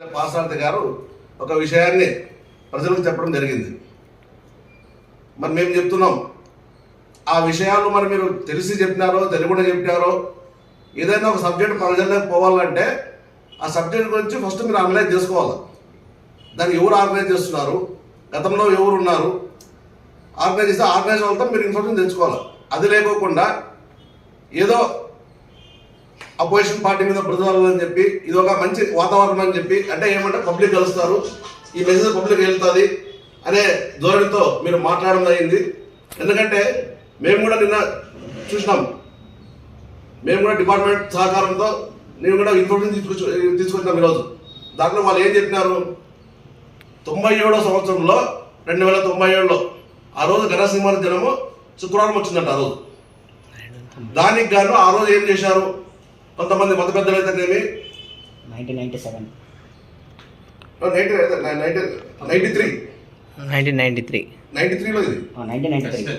పాసార్థి గారు ఒక విషయాన్ని ప్రజలకు చెప్పడం జరిగింది. మరి మేము చెప్తున్నాం ఆ విషయాలు మరి మీరు తెలిసి చెప్పినారో తెలియకుండా చెప్పినారో ఏదైనా ఒక సబ్జెక్ట్ ప్రజల్లోకి పోవాలంటే ఆ సబ్జెక్ట్ గురించి ఫస్ట్ మీరు అనలైజ్ చేసుకోవాలి. దాన్ని ఎవరు ఆర్గనైజ్ చేస్తున్నారు? గతంలో ఎవరు ఉన్నారు? ఆర్గనైజ్ చేస్తే ఆర్గనైజ్ వాళ్ళతో మీరు ఇన్ఫర్మేషన్ తెచ్చుకోవాలి. అది లేకోకుండా ఏదో అపోజిషన్ పార్టీ మీద బృందాలు అని చెప్పి ఇది ఒక మంచి వాతావరణం అని చెప్పి అంటే ఏమంటే పబ్లిక్ కలుస్తారు. ఈ మెసేజ్ పబ్లిక్ వెళ్తుంది అనే ధోరణితో మీరు మాట్లాడడం అయింది ఎందుకంటే మేము కూడా నిన్న చూసినాం. మేము కూడా డిపార్ట్మెంట్ సహకారంతో నేను కూడా ఇన్ఫర్మేషన్ తీసుకొచ్చు తీసుకొచ్చినాం ఈరోజు. దాంట్లో వాళ్ళు ఏం చెప్పినారు? తొంభై ఏడో సంవత్సరంలో రెండు వేల తొంభై ఏడులో ఆ రోజు ఘనసింహాల జనము శుక్రవారం వచ్చిందంట ఆ రోజు. దానికి గాను ఆ రోజు ఏం చేశారు? కొంతమంది మత పెద్దలు అయితేనేమి? Nineteen ninety seven. Ninety three. Nineteen ninety three. Ninety త్రీలో ఇది nineteen ninety three.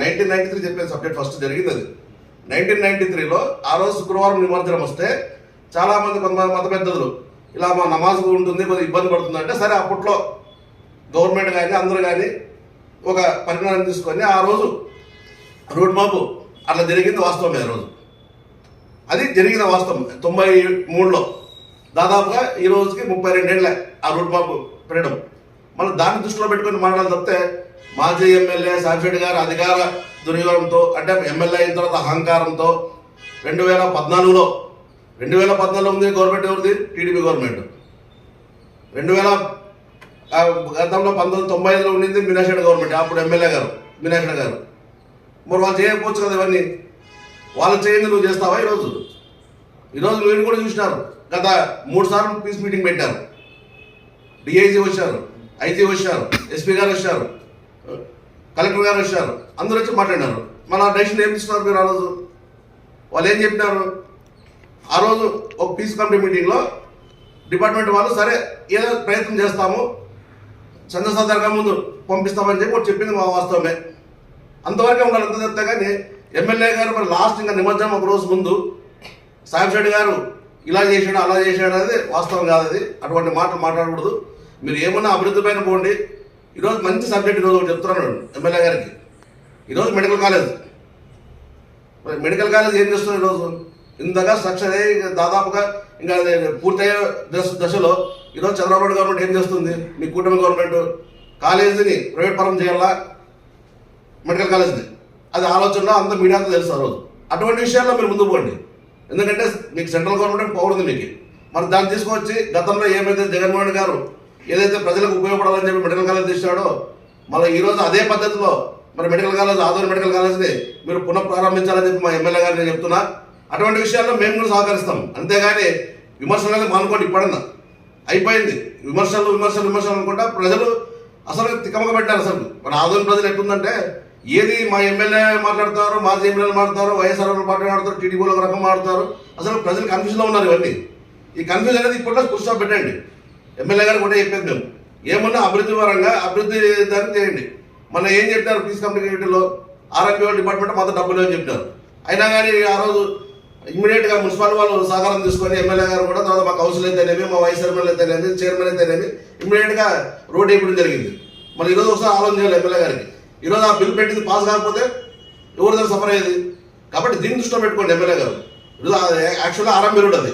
Nineteen ninety three చెప్పే సబ్జెక్ట్ ఫస్ట్ జరిగింది అది నైన్టీన్ నైన్టీ త్రీలో ఆ రోజు శుక్రవారం నిమజ్జనం వస్తే చాలా మంది కొంతమంది మత పెద్దలు ఇలా మా నమాజ్ ఉంటుంది కొద్దిగా ఇబ్బంది పడుతుంది అంటే సరే అప్పట్లో గవర్నమెంట్ కానీ అందరూ కానీ ఒక పరిణామం తీసుకొని ఆ రోజు రోడ్ మాపు అట్లా జరిగింది వాస్తవమే ఆ రోజు. అది జరిగిన వాస్తవం. తొంభై మూడులో. దాదాపుగా ఈ రోజుకి ముప్పై రెండేళ్ళ ఆ రూట్ మ్యాప్ పెట్టడం. మనం దాన్ని దృష్టిలో పెట్టుకొని మాట్లాడాలి తప్పితే మాజీ ఎమ్మెల్యే సాఫిరెడ్డి గారు అధికార దుర్యోగంతో అంటే ఎమ్మెల్యే అయిన తర్వాత అహంకారంతో రెండు వేల పద్నాలుగులో రెండు వేల పద్నాలుగు ఉంది గవర్నమెంట్ ఎవరిది? TDP government. రెండు వేల గతంలో పంతొమ్మిది తొంభై ఐదులో ఉండింది మీనాక్షి గవర్నమెంట్ అప్పుడు ఎమ్మెల్యే గారు మీనాక్షి గారు. మరి వాళ్ళు చేయకపోవచ్చు కదా ఇవన్నీ? వాళ్ళు చేయండి నువ్వు చేస్తావా ఈరోజు ఈరోజు మీరు కూడా చూసినారు. గత మూడు సార్లు పీస్ మీటింగ్ పెట్టారు. డిఐజీ వచ్చారు ఐజీ వచ్చారు ఎస్పీ గారు వచ్చారు కలెక్టర్ గారు వచ్చారు అందరూ వచ్చి మాట్లాడినారు. మన డెసిషన్ ఏం ఇస్తున్నారు మీరు ఆ రోజు? వాళ్ళు ఏం చెప్పినారు? ఆ రోజు ఒక పీస్ కమిటీ మీటింగ్లో డిపార్ట్మెంట్ వాళ్ళు సరే ఏదో ప్రయత్నం చేస్తాము చంద్రసాద్ ముందు పంపిస్తామని చెప్పి చెప్పింది మా వాస్తవమే. అంతవరకే ఉండాలి అంత చెప్తే కానీ ఎమ్మెల్యే గారు మరి లాస్ట్ ఇంకా నిమజ్జనం ఒక రోజు ముందు సాహెబ్ షెడ్డి గారు ఇలా చేశాడు అలా చేశాడు అనేది వాస్తవం కాదు అది. అటువంటి మాటలు మాట్లాడకూడదు. మీరు ఏమన్నా అభివృద్ధి పైన పోండి. ఈరోజు మంచి సబ్జెక్ట్ ఈరోజు ఒకటి చెప్తున్నాను ఎమ్మెల్యే గారికి. ఈరోజు మెడికల్ కాలేజ్. మరి మెడికల్ కాలేజ్ ఏం చేస్తుంది ఈరోజు? ఇంతగా స్ట్రక్చర్ అయ్యి దాదాపుగా ఇంకా పూర్తయ్యే దశ దశలో ఈరోజు చంద్రబాబు గవర్నమెంట్ ఏం చేస్తుంది? మీ కూటమి గవర్నమెంట్ కాలేజీని ప్రైవేట్ పరం చేయాలా? మెడికల్ కాలేజ్ని. అది ఆలోచనలో అంత మీడియాతో తెలుసు ఆ రోజు. అటువంటి విషయాల్లో మీరు ముందు పోండి. ఎందుకంటే మీకు సెంట్రల్ గవర్నమెంట్ పవర్ ఉంది మీకు. మరి దాన్ని తీసుకొచ్చి గతంలో ఏమైతే జగన్మోహన్ రెడ్డి గారు ఏదైతే ప్రజలకు ఉపయోగపడాలని చెప్పి మెడికల్ కాలేజ్ తీసాడో మళ్ళీ ఈరోజు అదే పద్ధతిలో మరి మెడికల్ కాలేజ్ ఆదరణ మెడికల్ కాలేజ్ని మీరు పునః ప్రారంభించాలని చెప్పి మా ఎమ్మెల్యే గారు నేను చెప్తున్నా. అటువంటి విషయాల్లో మేము కూడా సహకరిస్తాం. అంతేగాని విమర్శలు అనేది మానుకోండి ఇప్పుడన్నా. అయిపోయింది. విమర్శలు విమర్శలు విమర్శలు అనుకుంటా ప్రజలు అసలు తికమక పెట్టారు అసలు. మన ఆదోని ప్రజలు ఎట్టుందంటే ఏది మా ఎమ్మెల్యే మాట్లాడతారు మాజీ ఎమ్మెల్యేలు మాట్లాడతారు వైఎస్ఆర్ మాట్లాడతారు టీడీపీలో ఒక రకం మాట్లాడతారు. అసలు ప్రజలు కన్ఫ్యూజన్లో ఉన్నారు ఇవన్నీ. ఈ కన్ఫ్యూజన్ అనేది ఇప్పట్లో పురుషా పెట్టండి. ఎమ్మెల్యే గారు కూడా చెప్పేది మేము. ఏమన్నా అభివృద్ధి పరంగా అభివృద్ధి దాన్ని చేయండి. మన ఏం చెప్పినారు పీస్ కమ్యూనిటీలో ఆర్ఎంపీ డిపార్ట్మెంట్ మాత్రం డబ్బులు అని చెప్పినారు. అయినా కానీ ఆ రోజు ఇమ్మీడియట్గా వాళ్ళు సహకారం తీసుకొని ఎమ్మెల్యే గారు కూడా తర్వాత మా కౌన్సిల్ అయితేనేమి మా వైస్ చైర్మన్ అయితేనేమి చైర్మన్ అయితేనేమి ఇమ్మీడియట్గా రోడ్ వేయడం జరిగింది. మరి ఈరోజు ఒకసారి ఆలోచన చేయాలి ఎమ్మెల్యే గారికి. ఈరోజు ఆ బిల్ పెట్టింది పాస్ కాకపోతే ఎవరి దగ్గర సఫర్ అయ్యేది? కాబట్టి దీన్ని దృష్టిలో పెట్టుకోండి ఎమ్మెల్యే గారు. ఈరోజు యాక్చువల్గా ఆర్ఎంపీ రోడ్ అది.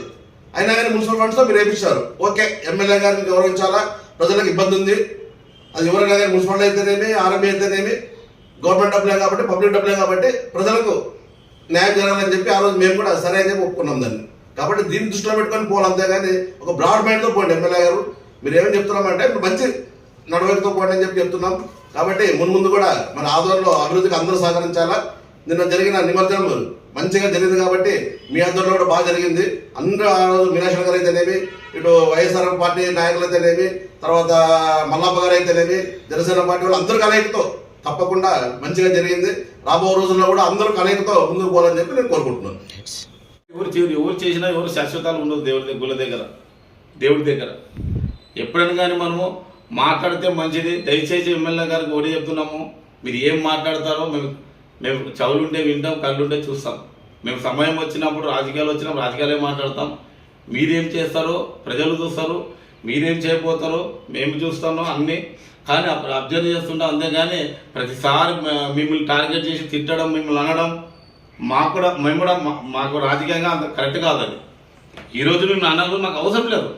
అయినా కానీ మున్సిపల్ ఫండ్స్లో మీరు వేయించారు. ఓకే ఎమ్మెల్యే గారిని గౌరవించాలా? ప్రజలకు ఇబ్బంది ఉంది. అది ఎవరైనా కానీ మున్సిపల్ అయితేనేమి ఆర్ఎంపీ అయితేనేమి గవర్నమెంట్ డబ్బులే కాబట్టి పబ్లిక్ డబ్బులే కాబట్టి ప్రజలకు న్యాయం జరగాలని చెప్పి ఆ రోజు మేము కూడా సరే అని చెప్పి ఒప్పుకున్నాం దాన్ని. కాబట్టి దీన్ని దృష్టిలో పెట్టుకొని పోవాలి అంతేగాని ఒక బ్రాడ్ మైండ్తో పోండి ఎమ్మెల్యే గారు. మీరు ఏమని చెప్తున్నామంటే మంచి నడవడికతో పోండి అని చెప్పి చెప్తున్నాం. కాబట్టి మున్ ముందు కూడా మన ఆధ్వర్యంలో అభివృద్ధికి అందరూ సహకరించాలా? నిన్న జరిగిన నిమజ్జనం మంచిగా జరిగింది కాబట్టి మీ ఆధ్వర్యంలో కూడా బాగా జరిగింది. అందరూ ఆ రోజు గారు అయితేనేమి ఇటు వైఎస్ఆర్ పార్టీ నాయకులు అయితేనేమి తర్వాత మల్లప్ప గారు అయితేనేమి జనసేన పార్టీ వాళ్ళు అందరూ కలయికతో తప్పకుండా మంచిగా జరిగింది. రాబో రోజుల్లో కూడా అందరూ కలయికతో ముందుకు పోవాలని చెప్పి నేను కోరుకుంటున్నాను. ఎవరు ఎవరు చేసినా ఎవరు శాశ్వతాలు ఉండదు దేవుడి గుళ్ళ దగ్గర. దేవుడి దగ్గర. ఎప్పుడైనా కానీ మనము మాట్లాడితే మంచిది. దయచేసి ఎమ్మెల్యే గారికి ఒకటి చెప్తున్నాము. మీరు ఏం మాట్లాడతారో మేము మేము చెవులుంటే వింటాం కళ్ళుంటే చూస్తాం. మేము సమయం వచ్చినప్పుడు రాజకీయాలు వచ్చినప్పుడు రాజకీయాలే మాట్లాడతాం. మీరేం చేస్తారో ప్రజలు చూస్తారు. మీరేం చేయబోతారో మేము చూస్తాము అన్నీ. కానీ అప్పుడు అబ్జర్వ్ చేస్తుంటాం అంతేగాని ప్రతిసారి మిమ్మల్ని టార్గెట్ చేసి తిట్టడం మిమ్మల్ని అనడం మాకు కూడా మేము కూడా మా- మాకు రాజకీయంగా అంత కరెక్ట్ కాదు అది. ఈ రోజు మేము అన్నది మాకు అవసరం లేదు.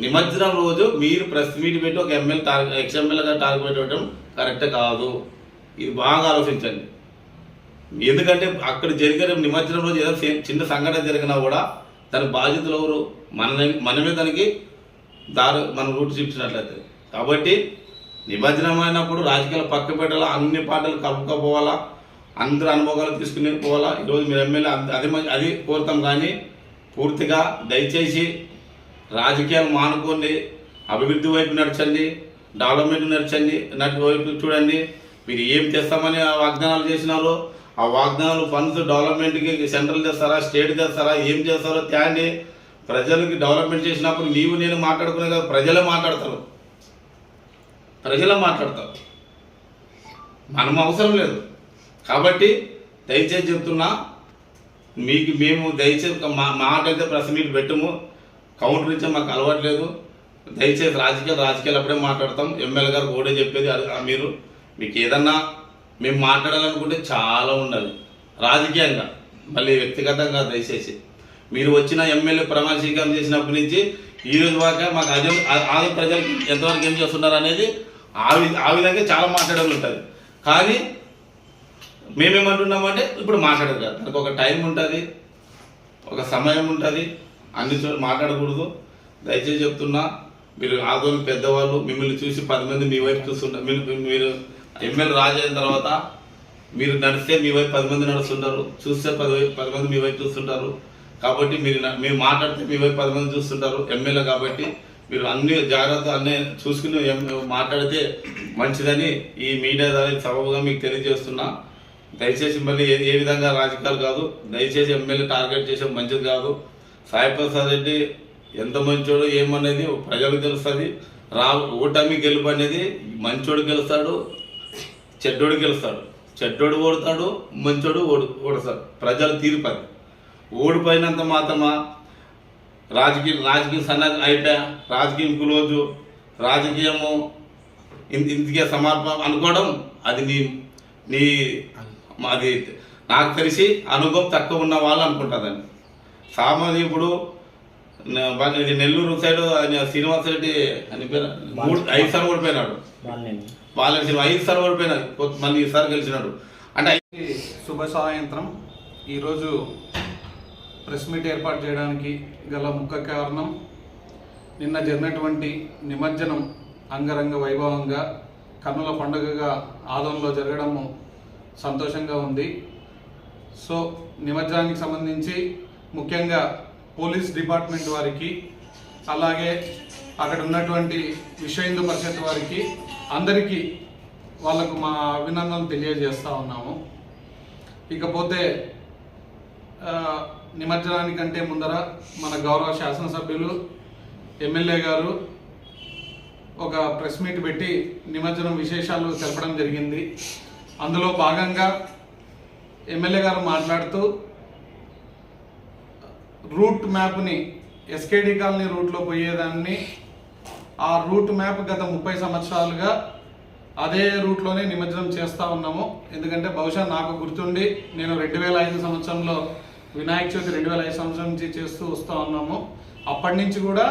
నిమజ్జనం రోజు మీరు ప్రెస్ మీట్ పెట్టి ఒక ఎమ్మెల్యే టార్గెట్ ఎక్స్ ఎమ్మెల్యేగా టార్గెట్ పెట్టడం కరెక్ట్ కాదు. ఇది బాగా ఆలోచించండి. ఎందుకంటే అక్కడ జరిగిన నిమజ్జనం రోజు ఏదో చిన్న సంఘటన జరిగినా కూడా దాని బాధ్యతలు ఎవరు? మన మనమే దానికి దారి మనం రూట్ చూపించినట్లయితే. కాబట్టి నిమజ్జనం అయినప్పుడు రాజకీయాలు పక్క పెట్టాలా? అన్ని పాటలు కలుపుకపోవాలా? అందరి అనుభవాలు తీసుకుని పోవాలా? ఈరోజు మీరు ఎమ్మెల్యే అది అది కోరుతాం కానీ పూర్తిగా దయచేసి రాజకీయాలు మానుకోండి అభివృద్ధి వైపు నడచండి డెవలప్మెంట్ నడచండి నటి వైపు చూడండి మీరు ఏం చేస్తామని ఆ వాగ్దానాలు చేసినారో ఆ వాగ్దానాలు ఫండ్స్ డెవలప్మెంట్కి సెంట్రల్ చేస్తారా స్టేట్ చేస్తారా ఏం చేస్తారో తేండి ప్రజలకి డెవలప్మెంట్ చేసినప్పుడు నీవు నేను మాట్లాడుకునే కదా ప్రజలే మాట్లాడతారు. ప్రజలే మాట్లాడతారు. మనం అవసరం లేదు. కాబట్టి దయచేసి చెప్తున్నా మీకు మేము దయచేసి మా మాట అయితే ప్రెస్ మీట్ పెట్టము. కౌంటర్ ఇచ్చే మాకు అలవాట్లేదు. దయచేసి రాజకీయాలు రాజకీయాలు అప్పుడే మాట్లాడతాం. ఎమ్మెల్యే గారు కూడా చెప్పేది మీరు మీకు ఏదన్నా మేము మాట్లాడాలనుకుంటే చాలా ఉండాలి. రాజకీయంగా మళ్ళీ వ్యక్తిగతంగా దయచేసి. మీరు వచ్చిన ఎమ్మెల్యే ప్రమాణ స్వీకారం చేసినప్పటి నుంచి ఈ రోజు దాకా మాకు అదే ఆది ప్రజలకి ఎంతవరకు ఏం చేస్తున్నారు అనేది ఆ ఆ విధంగా చాలా మాట్లాడాలి ఉంటుంది కానీ మేమేమంటున్నామంటే ఇప్పుడు మాట్లాడదు కదా. దానికి ఒక టైం ఉంటుంది ఒక సమయం ఉంటుంది. అన్ని చోట్ల మాట్లాడకూడదు. దయచేసి చెప్తున్నా మీరు ఆదోని పెద్దవాళ్ళు మిమ్మల్ని చూసి పది మంది మీ వైపు చూస్తుంటారు మీరు మీరు ఎమ్మెల్యే రాజైన తర్వాత మీరు నడిస్తే మీ వైపు పది మంది నడుస్తుంటారు చూస్తే పది వైపు పది మంది మీ వైపు చూస్తుంటారు. కాబట్టి మీరు మేము మీరు మాట్లాడితే మీ వైపు పది మంది చూస్తుంటారు ఎమ్మెల్యే కాబట్టి మీరు అన్ని జాగ్రత్త అన్నీ చూసుకుని ఎం- మాట్లాడితే మంచిదని ఈ మీడియా ద్వారా సబబుగా మీకు తెలియజేస్తున్నా. దయచేసి మళ్ళీ ఏ విధంగా రాజకీయాలు కాదు దయచేసి ఎమ్మెల్యే టార్గెట్ చేసే మంచిది కాదు. సాయిప్రసాద్ రెడ్డి ఎంత మంచోడు ఏమనేది ప్రజలకు తెలుస్తుంది. రా ఓటమి గెలుపు అనేది మంచోడు గెలుస్తాడు చెడ్డోడు గెలుస్తాడు. చెడ్డోడు ఓడతాడు మంచోడు ఓడు ఓడతాడు ప్రజల తీర్పు ఓడిపోయినంత మాత్రమా రాజకీయ రాజకీయ సన్న అయిపోయా? రాజకీయం క్లోజు రాజకీయము ఇంతకే సమర్పణ అనుకోవడం అది నీ నీ అది నాకు తెలిసి అనుభవం తక్కువ ఉన్న వాళ్ళు అనుకుంటుందండి సామాన్య ఇప్పుడు న- వన్- ఇది నెల్లూరు సైడ్ ఆయన శ్రీనివాస్ రెడ్డి అని పేరు మూడు ఐదు సార్లు ఓడిపోయినాడు. వాళ్ళని వాళ్ళ ఐదు సార్లు ఓడిపోయినాడు కొత్త- మళ్ళీ ఈసారి గెలిచినాడు. అంటే శుభ సాయంత్రం ఈరోజు ప్రెస్ మీట్ ఏర్పాటు చేయడానికి గల ముఖ్య కారణం నిన్న జరిగినటువంటి నిమజ్జనం అంగరంగ వైభవంగా కన్నుల పండుగగా ఆదంలో జరగడము సంతోషంగా ఉంది. సో నిమజ్జనానికి సంబంధించి ముఖ్యంగా పోలీస్ డిపార్ట్మెంట్ వారికి అలాగే అక్కడ ఉన్నటువంటి విశ్వ హిందూ పరిషత్ వారికి అందరికీ వాళ్ళకు మా అభినందనలు తెలియజేస్తూ ఉన్నాము. ఇకపోతే నిమజ్జనానికంటే ముందర మన గౌరవ శాసనసభ్యులు ఎమ్మెల్యే గారు ఒక ప్రెస్ మీట్ పెట్టి నిమజ్జనం విశేషాలు తెలపడం జరిగింది. అందులో భాగంగా ఎమ్మెల్యే గారు మాట్లాడుతూ రూట్ మ్యాప్ని ఎస్కేడి కాలనీ రూట్లో పోయేదాన్ని. ఆ రూట్ మ్యాప్ గత ముప్పై సంవత్సరాలుగా అదే రూట్లోనే నిమజ్జనం చేస్తూ ఉన్నాము. ఎందుకంటే బహుశా నాకు గుర్తుండి నేను రెండు వేల ఐదు సంవత్సరంలో వినాయక చవితి రెండు వేల ఐదు సంవత్సరం నుంచి చేస్తూ వస్తూ ఉన్నాము. అప్పటి నుంచి కూడా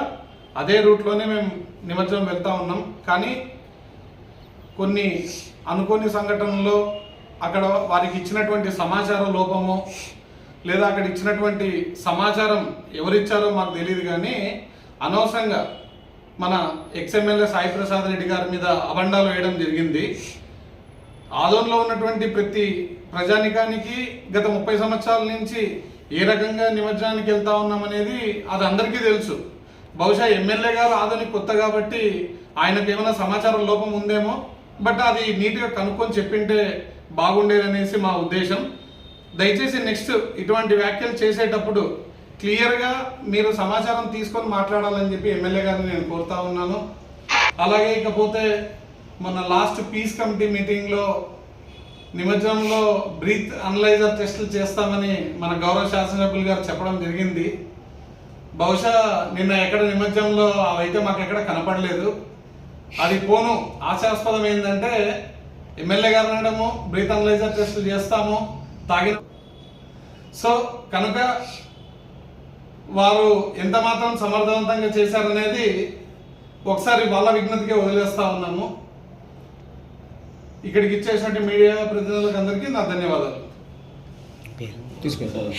అదే రూట్లోనే మేము నిమజ్జనం వెళ్తూ ఉన్నాం. కానీ కొన్ని అనుకోని సంఘటనలో అక్కడ వారికి ఇచ్చినటువంటి సమాచార లోపము లేదా అక్కడ ఇచ్చినటువంటి సమాచారం ఎవరిచ్చారో మాకు తెలియదు కానీ అనవసరంగా మన ఎక్స్ఎమ్మెల్యే సాయి ప్రసాద్ రెడ్డి గారి మీద అబండాలు వేయడం జరిగింది. ఆదోన్లో ఉన్నటువంటి ప్రతి ప్రజానికానికి గత ముప్పై సంవత్సరాల నుంచి ఏ రకంగా నిమజ్జనానికి వెళ్తా ఉన్నామనేది అది అందరికీ తెలుసు. బహుశా ఎమ్మెల్యే గారు ఆదోని కొత్త కాబట్టి ఆయనకు ఏమైనా సమాచారం లోపం ఉందేమో బట్ అది నీట్గా కనుక్కొని చెప్పింటే బాగుండేదనేసి మా ఉద్దేశం. దయచేసి నెక్స్ట్ ఇటువంటి వ్యాఖ్యలు చేసేటప్పుడు క్లియర్గా మీరు సమాచారం తీసుకొని మాట్లాడాలని చెప్పి ఎమ్మెల్యే గారిని నేను కోరుతా ఉన్నాను. అలాగే ఇకపోతే మన లాస్ట్ పీస్ కమిటీ మీటింగ్లో నిమజ్జనంలో బ్రీత్ అనలైజర్ టెస్టులు చేస్తామని మన గౌరవ శాసనసభ్యులు గారు చెప్పడం జరిగింది. బహుశా నిన్న ఎక్కడ నిమజ్జనంలో అవైతే మాకు ఎక్కడ కనపడలేదు. అది పోను. ఆశాస్పదం ఏంటంటే ఎమ్మెల్యే గారు అనడము బ్రీత్ అనలైజర్ టెస్టులు చేస్తాము. తాగిన సో కనుక వారు ఎంత మాత్రం సమర్థవంతంగా చేశారనేది ఒకసారి వాళ్ళ విజ్ఞతకే వదిలేస్తా ఉన్నాము. ఇక్కడికి ఇచ్చేసినట్టు మీడియా ప్రతినిధులకు అందరికీ నా ధన్యవాదాలు. తీసుకుంటారు